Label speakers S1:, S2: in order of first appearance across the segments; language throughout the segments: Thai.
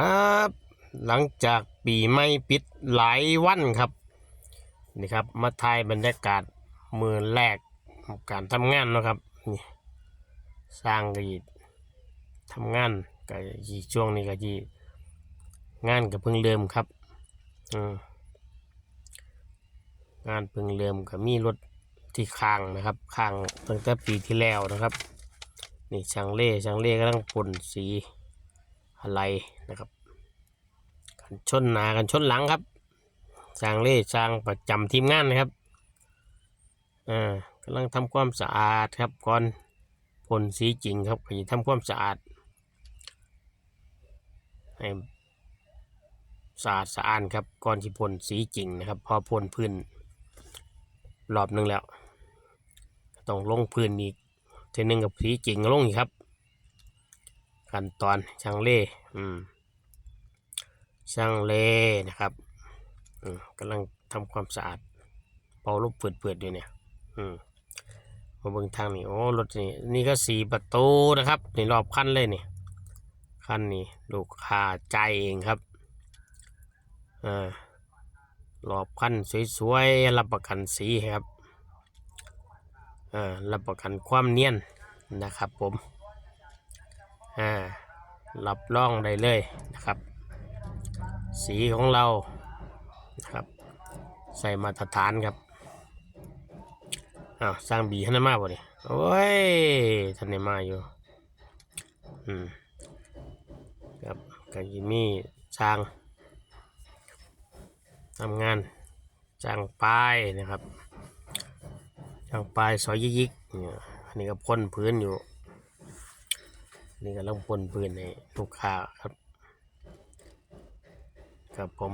S1: ครับหลังจากปีใหม่ปิดหลายวันครับนี่ครับมาถ่ายบรรยากาศมือแรกของการทำงานนะครับนี่สร้างกยีทำงานก็ยีช่วงนี้ก็ยีงานก็เพิ่งเริ่มครับงานเพิ่งเริ่มก็มีรถที่ค้างนะครับค้างตั้งแต่ปีที่แล้วนะครับ นี่ช่างเล่ช่างเล่กำลังพ่นสี อะไรนะครับกันชนหนากันชนหลังครับช่างเล่ช่างประจำทีมงานนะครับอ่ากำลังทำความสะอาดครับก่อนพ่นสีจริงครับก็จะทำความสะอาดให้สะอาดสะอ้านครับก่อนที่พ่นสีจริงนะครับ พอพ่นพื้นรอบนึงแล้วต้องลงพื้นอีกเทนึงกับสีจริงลงอีกครับ ขั้นตอนช่างเล่อืมช่างเล่นะครับกำลังทำความสะอาดเป่าลูกเปิดๆอยู่เนี่ยอืมมาเบิ่งทางนี่โอ้รถนี่นี่ก็สีประตูนะครับนี่รอบคันเลยนี่คันนี้ลูกค้าใจเองครับอ่ารอบคันสวยๆรับประกันสีครับอ่ารับประกันความเนียนนะครับผม อ่ารับรองได้เลยนะครับ สีของเรานะครับ ใส่มาตรฐานครับอ้าวสร้างบีให้นมาบ่เนี่ยโอ้ยท่านได้มาอยู่อืมครับก็ยิมีช่างทำงานช่างป้ายนะครับช่างป้ายซอยยิกๆเนี่ยอันนี้ก็พ่นพื้นอยู่ นี่ก็ต้องพ่นพื้นให้ลูกค้าครับ ครับผม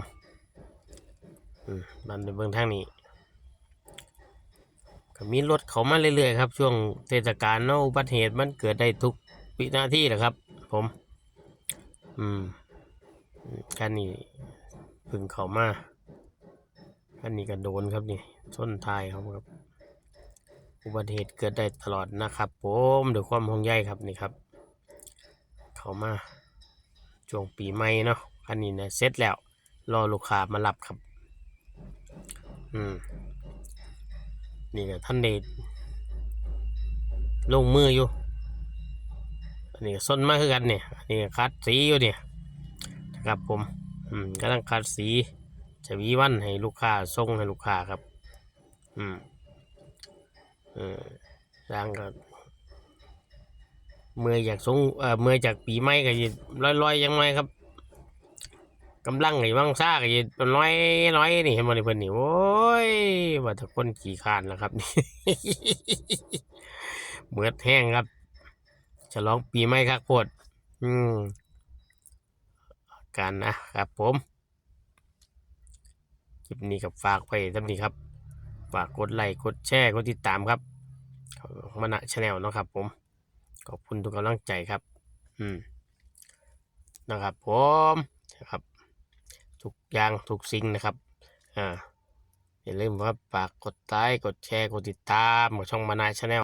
S1: อืมบันในเบื้องทางนี้ก็มีรถเขามาเรื่อยๆครับ ช่วงเทศกาลเนาะอุบัติเหตุมันเกิดได้ทุกวินาทีแหละครับ ผม อืมคันนี้พึ่งเขามาคันนี้ก็โดนครับนี่ส้นท้ายครับครับอุบัติเหตุเกิดได้ตลอดนะครับ ผมด้วยความห่วงใยครับนี่ครับ เขามาช่วงปีใหม่เนาะคันนี้เนี่ยเสร็จแล้ว รอลูกค้ามารับครับ อืม นี่ก็ท่านเดชลงมืออยู่ อันนี้ส้นมากคือกันเนี่ยอันนี้คัดสีอยู่เนี่ยนะครับผม อืมกำลังคัดสีจะวีวันให้ลูกค้าส่งให้ลูกค้าครับ อืมเออร่างก็ เมื่ออยากสงเอ่อเมื่อจากปีใหม่ก็ยิลอยๆยังไงครับกำลังไอ้วังซ่าก็อยังน้อยน้อยนี่เห็นบ่นี่เพิ่นนี่โอ้ยว่าแต่คนขี่คานแล้วครับนี่เหมือดแห้งครับฉลองปีใหม่ครับโพดอืมการนะครับผมคลิปนี้กับฝากไปทำนี้ครับฝากกดไลค์กดแชร์กดติดตามครับมานะชาแนลเนาะครับผม ขอบคุณทุกกำลังใจครับ อืม นะครับผมนะครับ ทุกอย่างทุกสิ่งนะครับ อ่าอย่าลืมว่าฝากกดไลค์กดแชร์ กดติดตามของช่องมานาชาแนล